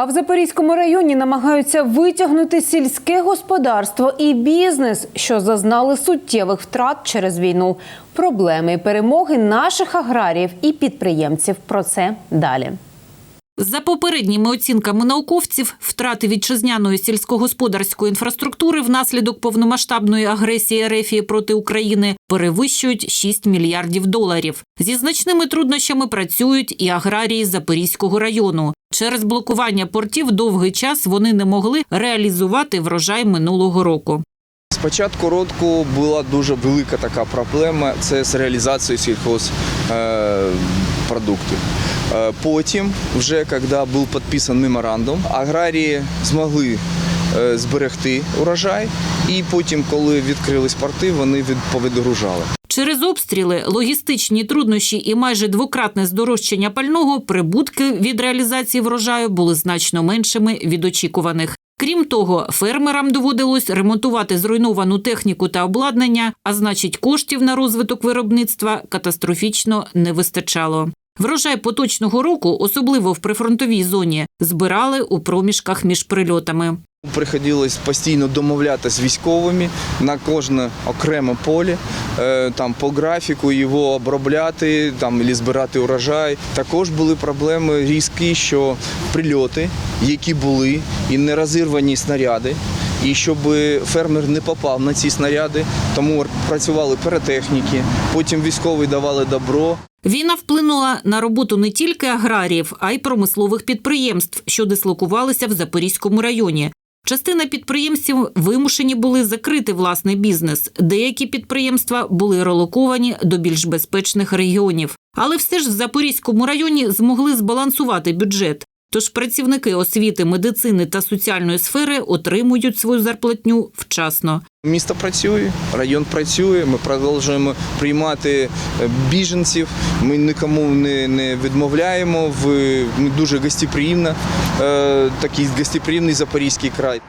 А в Запорізькому районі намагаються витягнути сільське господарство і бізнес, що зазнали суттєвих втрат через війну. Проблеми і перемоги наших аграріїв і підприємців. Про це далі. За попередніми оцінками науковців, втрати вітчизняної сільськогосподарської інфраструктури внаслідок повномасштабної агресії РФ проти України перевищують 6 мільярдів доларів. Зі значними труднощами працюють і аграрії Запорізького району. Через блокування портів довгий час вони не могли реалізувати врожай минулого року. З початку року була дуже велика така проблема це з реалізацією сільхозпродуктів. Е, Потім, вже коли був підписаний меморандум, аграрії змогли е, зберегти урожай, і потім, коли відкрились порти, вони від- повідгружали. Через обстріли, логістичні труднощі і майже двократне здорожчання пального прибутки від реалізації врожаю були значно меншими від очікуваних. Крім того, фермерам доводилось ремонтувати зруйновану техніку та обладнання, а значить, коштів на розвиток виробництва катастрофічно не вистачало. Врожай поточного року, особливо в прифронтовій зоні, збирали у проміжках між прильотами. Приходилось постійно домовлятися з військовими на кожне окреме поле, е, там по графіку його обробляти, там або збирати урожай. Також були проблеми різкі, що прильоти, які були, і нерозірвані снаряди. І щоб фермер не попав на ці снаряди, тому працювали перетехніки, потім військові давали добро. Війна вплинула на роботу не тільки аграріїв, а й промислових підприємств, що дислокувалися в Запорізькому районі. Частина підприємців вимушені були закрити власний бізнес. Деякі підприємства були релоковані до більш безпечних регіонів. Але все ж в Запорізькому районі змогли збалансувати бюджет. Тож працівники освіти, медицини та соціальної сфери отримують свою зарплатню вчасно. Місто працює, район працює. Ми продовжуємо приймати е, біженців. Ми нікому не, не відмовляємо. Ми дуже гостеприємна, е, такий гостеприємний запорізький край.